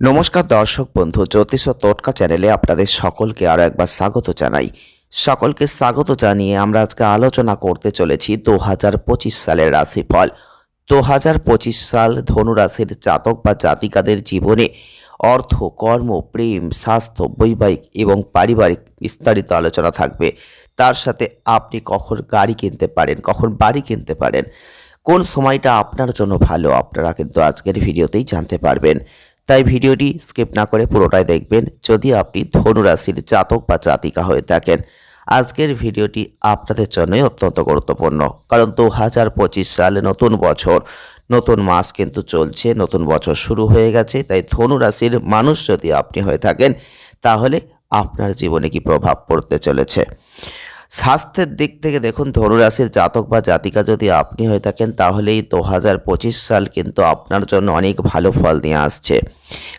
নমস্কার দর্শক বন্ধু, জ্যোতিষ ও টোটকা চ্যানেলে আপনাদের সকলকে আরও একবার স্বাগত জানাই। সকলকে স্বাগত জানিয়ে আমরা আজকে আলোচনা করতে চলেছি দু হাজার পঁচিশ সালের রাশিফল। দু হাজার পঁচিশ সাল ধনুরাশির জাতক বা জাতিকাদের জীবনে অর্থ, কর্ম, প্রেম, স্বাস্থ্য, বৈবাহিক এবং পারিবারিক বিস্তারিত আলোচনা থাকবে। তার সাথে আপনি কখন গাড়ি কিনতে পারেন, কখন বাড়ি কিনতে পারেন, কোন সময়টা আপনার জন্য ভালো, আপনারা কিন্তু আজকের ভিডিওতেই জানতে পারবেন। তাই ভিডিওটি স্কিপ না করে পুরোটাই দেখবেন যদি আপনি ধনুরাশির জাতক বা জাতিকা হয়ে থাকেন। আজকের ভিডিওটি আপনাদের জন্যই অত্যন্ত গুরুত্বপূর্ণ। কারণ দু হাজার পঁচিশ সালে নতুন বছর, নতুন মাস কিন্তু চলছে, নতুন বছর শুরু হয়ে গেছে। তাই ধনুরাশির মানুষ যদি আপনি হয়ে থাকেন, তাহলে আপনার জীবনে কি প্রভাব পড়তে চলেছে? স্বাস্থ্যের দিক থেকে দেখুন, ধনুরাশির জাতক বা জাতিকা যদি আপনি হয়ে থাকেন তাহলেই দু হাজার পঁচিশ সাল কিন্তু আপনার জন্য অনেক ভালো ফল নিয়ে আসছে।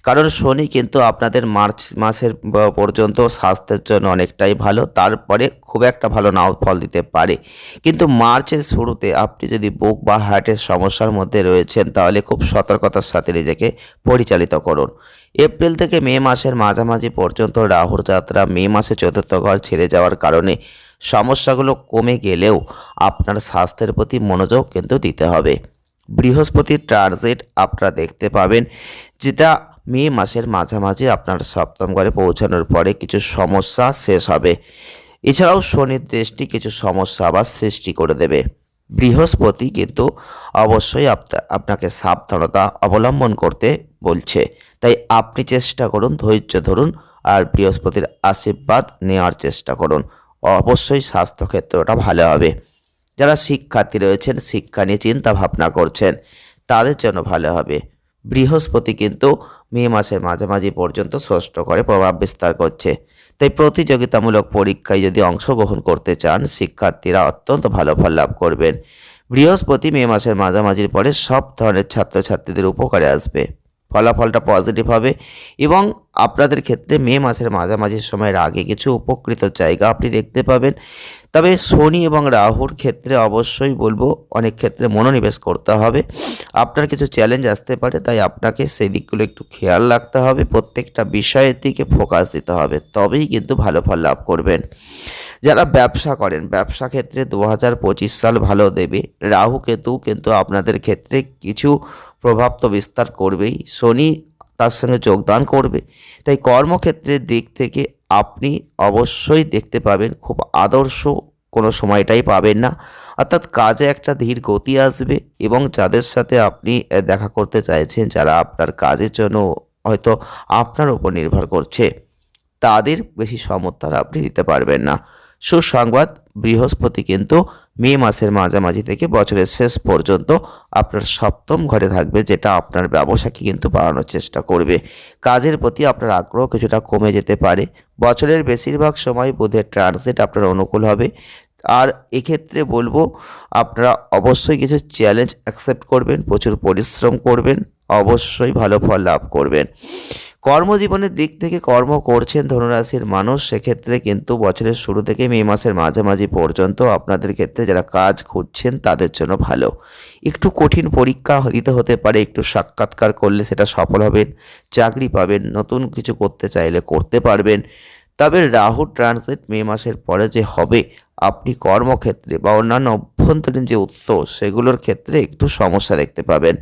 কারণ শনি কিন্তু আপনাদের মার্চ মাসের পর্যন্ত স্বাস্থ্যের জন্য অনেকটাই ভালো, তারপরে খুব একটা ভালো নাও ফল দিতে পারে। কিন্তু মার্চের শুরুতে আপনি যদি বুক বা হার্টের সমস্যার মধ্যে রয়েছেন, তাহলে খুব সতর্কতার সাথে নিজেকে পরিচালিত করুন। এপ্রিল থেকে মে মাসের মাঝামাঝি পর্যন্ত রাহুর যাত্রা মে মাসে চতুর্থ ঘর ছেড়ে যাওয়ার কারণে সমস্যাগুলো কমে গেলেও আপনার স্বাস্থ্যের প্রতি মনোযোগ কিন্তু দিতে হবে। বৃহস্পতির ট্রানজিট আপনারা দেখতে পাবেন, যেটা মে মাসের মাঝামাঝি আপনার সপ্তম ঘরে পৌঁছানোর পরে কিছু সমস্যা শেষ হবে। এছাড়াও শনির দৃষ্টি কিছু সমস্যা আবার সৃষ্টি করে দেবে। বৃহস্পতি কিন্তু অবশ্যই আপনা- আপনাকে সাবধানতা অবলম্বন করতে বলছে। তাই আপনি চেষ্টা করুন, ধৈর্য ধরুন আর বৃহস্পতির আশীর্বাদ নেওয়ার চেষ্টা করুন। অবশ্যই স্বাস্থ্যক্ষেত্রটা ভালো হবে। যারা শিক্ষার্থী রয়েছেন, শিক্ষা নিয়ে চিন্তা ভাবনা করছেন, তাদের জন্য ভালো হবে। বৃহস্পতি কিন্তু মে মাসের মাঝামাঝি পর্যন্ত ষষ্ঠ করে প্রভাব বিস্তার করছে। তাই প্রতিযোগিতামূলক পরীক্ষায় যদি অংশগ্রহণ করতে চান, শিক্ষার্থীরা অত্যন্ত ভালো ফল লাভ করবেন। বৃহস্পতি মে মাসের মাঝামাঝির পরে সব ধরনের ছাত্রছাত্রীদের উপকারে আসবে। ফলাফলটা পজিটিভ হবে। এবং আপনাদের ক্ষেত্রে মে মাসের মাঝামাঝি সময়ের আগে কিছু উপকৃত জায়গা আপনি দেখতে পাবেন। তবে শনি এবং রাহুর ক্ষেত্রে অবশ্যই বলব, অনেক ক্ষেত্রে মনোনিবেশ করতে হবে। আপনার কিছু চ্যালেঞ্জ আসতে পারে, তাই আপনাকে সেই দিকগুলো একটু খেয়াল রাখতে হবে। প্রত্যেকটা বিষয়ের দিকে ফোকাস দিতে হবে। তবেই কিন্তু ভালো ফল লাভ করবেন। যারা ব্যবসা করেন, ব্যবসা ক্ষেত্রে দু হাজার পঁচিশ সাল ভালো দেবে। রাহু কেতু কিন্তু আপনাদের ক্ষেত্রে কিছু প্রভাব তো বিস্তার করবেই। শনি তার সঙ্গে যোগদান করবে। তাই কর্মক্ষেত্রের দিক থেকে আপনি অবশ্যই দেখতে পাবেন খুব আদর্শ, কোনো সময়টাই পাবেন না। অর্থাৎ কাজে একটা ধীর গতি আসবে এবং যাদের সাথে আপনি দেখা করতে চাইছেন, যারা আপনার কাজের জন্য হয়তো আপনার উপর নির্ভর করছে, তাদের বেশি সমর্থন আপনি দিতে পারবেন না। সুসংবাদ বৃহস্পতি কিন্তু মে মাসের মাঝামাঝি থেকে বছরের শেষ পর্যন্ত আপনার সপ্তম ঘরে থাকবে, যেটা আপনার ব্যবসাকে কিন্তু বাড়ানোর চেষ্টা করবে। কাজের প্রতি আপনার আগ্রহ কিছুটা কমে যেতে পারে। বছরের বেশিরভাগ সময় বুধের ট্রানজিট আপনার অনুকূল হবে। আর এক্ষেত্রে বলব, আপনারা অবশ্যই কিছু চ্যালেঞ্জ অ্যাকসেপ্ট করবেন, প্রচুর পরিশ্রম করবেন, অবশ্যই ভালো ফল লাভ করবেন। কর্মজীবনের দিক থেকে কর্ম করছেন ধনুরাশির মানুষ, সেক্ষেত্রে কিন্তু বছরের শুরু থেকে মে মাসের মাঝামাঝি পর্যন্ত আপনাদের ক্ষেত্রে যারা কাজ খুঁজছেন তাদের জন্য ভালো। একটু কঠিন পরীক্ষা দিতে হতে পারে, একটু সাক্ষাৎকার করলে সেটা সফল হবেন, চাকরি পাবেন, নতুন কিছু করতে চাইলে করতে পারবেন। তবে রাহু ট্রানজিট মে মাসের পরে যে হবে, আপনি কর্মক্ষেত্রে বা অন্যান্য অভ্যন্তরীণ যে উৎস, সেগুলোর ক্ষেত্রে একটু সমস্যা দেখতে পাবেন।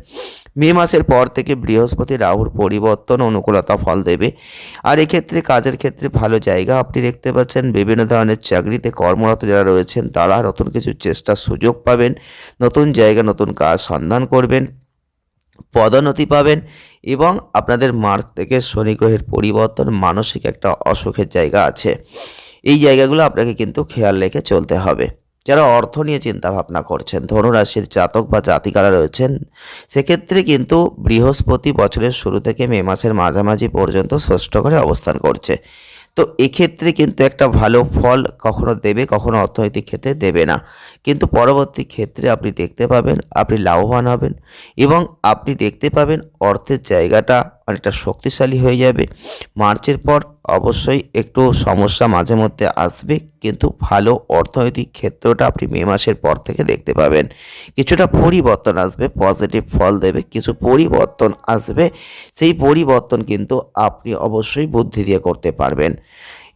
মে মাসের পর থেকে বৃহস্পতি রাহুর পরিবর্তন অনুকূলতা ফল দেবে। আর এক্ষেত্রে কাজের ক্ষেত্রে ভালো জায়গা আপনি দেখতে পাচ্ছেন। বিভিন্ন ধরনের চাকরিতে কর্মরত যারা রয়েছেন, তারা নতুন কিছু চেষ্টার সুযোগ পাবেন, নতুন জায়গা, নতুন কাজ সন্ধান করবেন। পদোন্নতি পাবেন এবং আপনাদের মার্চ থেকে শনি গ্রহের পরিবর্তন মানসিক একটা অসুখের জায়গা আছে। এই জায়গাগুলো আপনাকে কিন্তু খেয়াল রেখে চলতে হবে। যারা অর্থ নিয়ে চিন্তা ভাবনা করছেন, ধনুরাশির জাতক বা জাতিকারা রয়েছেন, সেক্ষেত্রে কিন্তু বৃহস্পতি বছরের শুরু থেকে মে মাসের মাঝামাঝি পর্যন্ত ষষ্ঠ ঘরে অবস্থান করছে। তো এক্ষেত্রে কিন্তু একটা ভালো ফল কখনো দেবে, কখনো অর্থনৈতিক ক্ষেত্রে দেবে না। কিন্তু পরবর্তী ক্ষেত্রে আপনি দেখতে পাবেন, আপনি লাভবান হবেন এবং আপনি দেখতে পাবেন অর্থের জায়গাটা অনেকটা শক্তিশালী হয়ে যাবে। মার্চের পর অবশ্যই একটু সমস্যা মাঝে মধ্যে আসবে, কিন্তু ভালো অর্থনৈতিক ক্ষেত্রটা আপনি মে মাসের পর থেকে দেখতে পাবেন। কিছুটা পরিবর্তন আসবে, পজিটিভ ফল দেবে, কিছু পরিবর্তন আসবে, সেই পরিবর্তন কিন্তু আপনি অবশ্যই বুদ্ধি দিয়ে করতে পারবেন।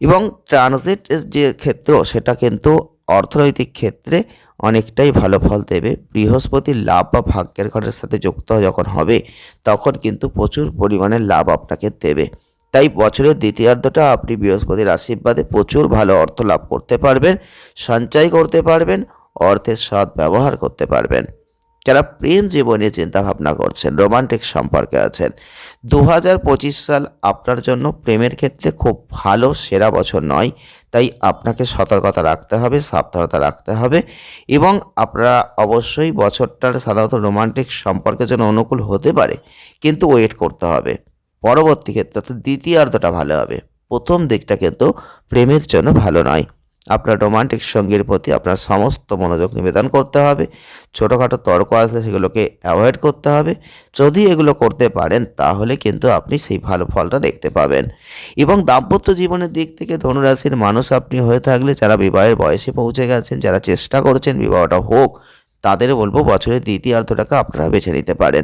এবং ট্রানজিট যে ক্ষেত্র, সেটা কিন্তু অর্থনৈতিক ক্ষেত্রে অনেকটাই ভালো ফল দেবে। বৃহস্পতির লাভ বা ভাগ্যের ঘরের সাথে যুক্ত যখন হবে, তখন কিন্তু প্রচুর পরিমাণে লাভ আপনাকে দেবে। তাই বছরের দ্বিতীয়ার্ধটা আপনি বৃহস্পতির আশীর্বাদে প্রচুর ভালো অর্থ লাভ করতে পারবেন, সঞ্চয় করতে পারবেন, অর্থের সৎ ব্যবহার করতে পারবেন। যারা প্রেম জীবনে চিন্তা ভাবনা করছেন রোমান্টিক সম্পর্কে আছেন দু হাজার পঁচিশ সাল আপনার জন্য প্রেমের ক্ষেত্রে খুব ভালো, সেরা বছর নয়। তাই আপনাকে সতর্কতা রাখতে হবে, সাবধানতা রাখতে হবে এবং আপনারা অবশ্যই বছরটার সাধারণত রোমান্টিক সম্পর্কের জন্য অনুকূল হতে পারে, কিন্তু ওয়েট করতে হবে। পরবর্তী ক্ষেত্রে অর্থাৎ দ্বিতীয়ার্ধটা ভালো হবে। প্রথম দিকটা কিন্তু প্রেমের জন্য ভালো নয়। আপনার রোমান্টিক সঙ্গীর প্রতি আপনার সমস্ত মনোযোগ নিবেদন করতে হবে। ছোটোখাটো তর্ক আসলে সেগুলোকে অ্যাভয়েড করতে হবে। যদি এগুলো করতে পারেন, তাহলে কিন্তু আপনি সেই ভালো ফলটা দেখতে পাবেন। এবং দাম্পত্য জীবনের দিক থেকে ধনুরাশির মানুষ আপনি হয়ে থাকলে, যারা বিবাহের বয়সে পৌঁছে গেছেন, যারা চেষ্টা করছেন বিবাহটা হোক তাদের বলব বছরের দ্বিতীয়ার্ধটাকে আপনারা বেছে নিতে পারেন।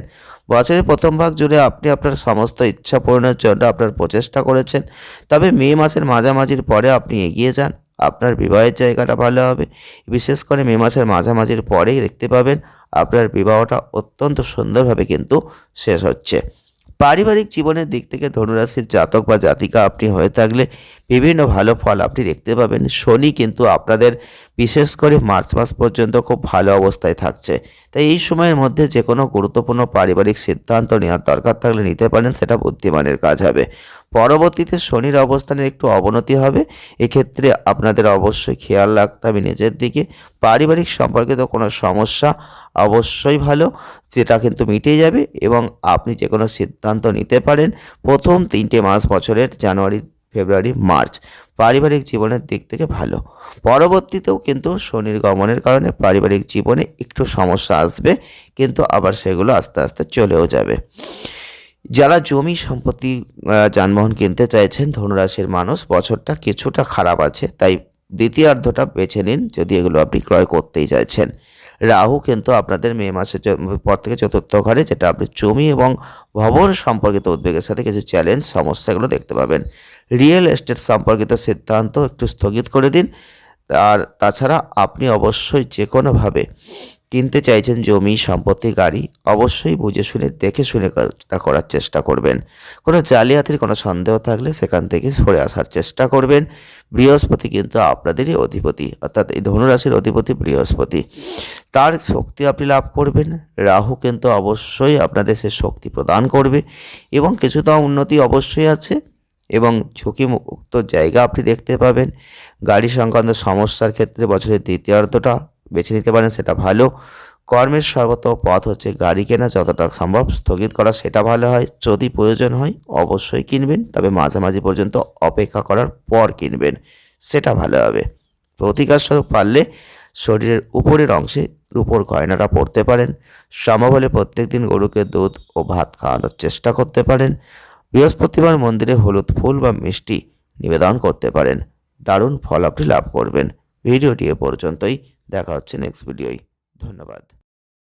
বছরের প্রথম ভাগ জুড়ে আপনি আপনার সমস্ত ইচ্ছা পূরণের জন্য আপনার প্রচেষ্টা করেছেন। তবে মে মাসের মাঝামাঝির পরে আপনি এগিয়ে যান। আপনার বিবাহের জায়গাটা ভালো হবে। বিশেষ করে মে মাসের মাঝামাঝির পরেই দেখতে পাবেন আপনার বিবাহটা অত্যন্ত সুন্দরভাবে কিন্তু শেষ হচ্ছে। পারিবারিক জীবনের দিক থেকে ধনুরাশির জাতক বা জাতিকা আপনি হয়ে থাকলে বিভিন্ন ভালো ফল আপনি দেখতে পাবেন। শনি কিন্তু আপনাদের বিশেষ করে মার্চ মাস পর্যন্ত খুব ভালো অবস্থায় থাকছে। তাই এই সময়ের মধ্যে যে কোনো গুরুত্বপূর্ণ পারিবারিক সিদ্ধান্ত নেওয়ার দরকার থাকলে নিতে পারেন, সেটা বুদ্ধিমানের কাজ হবে। পরবর্তীতে শনির অবস্থানের একটু অবনতি হবে। এক্ষেত্রে আপনাদের অবশ্যই খেয়াল রাখতে হবে নিজের দিকে। পারিবারিক সম্পর্কিত কোনো সমস্যা অবশ্যই ভালো যেটা কিন্তু মিটে যাবে এবং আপনি যে কোনো সিদ্ধান্ত নিতে পারেন প্রথম তিনটে মাস বছরের জানুয়ারি, ফেব্রুয়ারি, মার্চ। পারিবারিক জীবনের দিক থেকে ভালো। পরবর্তীতেও কিন্তু শনির গমনের কারণে পারিবারিক জীবনে একটু সমস্যা আসবে, কিন্তু আবার সেগুলো আস্তে আস্তে চলেও যাবে। যারা জমি সম্পত্তি যানবাহন কিনতে চাইছেন, ধনুরাশির মানুষ, বছরটা কিছুটা খারাপ আছে, তাই দ্বিতীয়ার্ধটা বেছে নিন যদি এগুলো আপনি ক্রয় করতেই চাইছেন। রাহু কিন্তু আপনাদের মে মাসের পর থেকে চতুর্থ ঘরে, যেটা আপনি জমি এবং ভবন সম্পর্কিত উদ্বেগের সাথে কিছু চ্যালেঞ্জ সমস্যাগুলো দেখতে পাবেন। রিয়েল এস্টেট সম্পর্কিত সিদ্ধান্ত একটু স্থগিত করে দিন। আর তাছাড়া আপনি অবশ্যই যে কোনোভাবে কিনতে চাইছেন জমি, সম্পত্তি, গাড়ি, অবশ্যই বুঝে শুনে, দেখে শুনে কাজটা করার চেষ্টা করবেন। কোনো জালিয়াতির কোনো সন্দেহ থাকলে সেখান থেকে সরে আসার চেষ্টা করবেন। বৃহস্পতি কিন্তু আপনাদেরই অধিপতি, অর্থাৎ এই ধনুরাশির অধিপতি বৃহস্পতি। তার শক্তি আপনি লাভ করবেন, রাহু কিন্তু অবশ্যই আপনাদের সে শক্তি প্রদান করবে এবং কিছুটা উন্নতি অবশ্যই আছে এবং ঝুঁকিমুক্ত জায়গা আপনি দেখতে পাবেন। গাড়ি সংক্রান্ত সমস্যার ক্ষেত্রে বছরের দ্বিতীয়ার্ধটা বেছে নিতে পারেন, সেটা ভালো। কর্মের সর্বোত্তম পথ হচ্ছে গাড়ি কেনা, যতটা সম্ভব স্থগিত করা, সেটা ভালো হয়। যদি প্রয়োজন হয়, অবশ্যই কিনবেন, তবে মাঝামাঝি পর্যন্ত অপেক্ষা করার পর কিনবেন, সেটা ভালো হবে। প্রতিকার স্বরূপ পারলে শরীরের উপরের অংশে রূপোর গয়নাটা পরতে পারেন। সম্ভব হলে প্রত্যেক দিন গরুকে দুধ ও ভাত খাওয়ানোর চেষ্টা করতে পারেন। বৃহস্পতিবার মন্দিরে হলুদ ফুল বা মিষ্টি নিবেদন করতে পারেন। দারুণ ফল আপনি লাভ করবেন। ভিডিওটি এ পর্যন্তই। দেখা হচ্ছে নেক্সট ভিডিওয় ধন্যবাদ।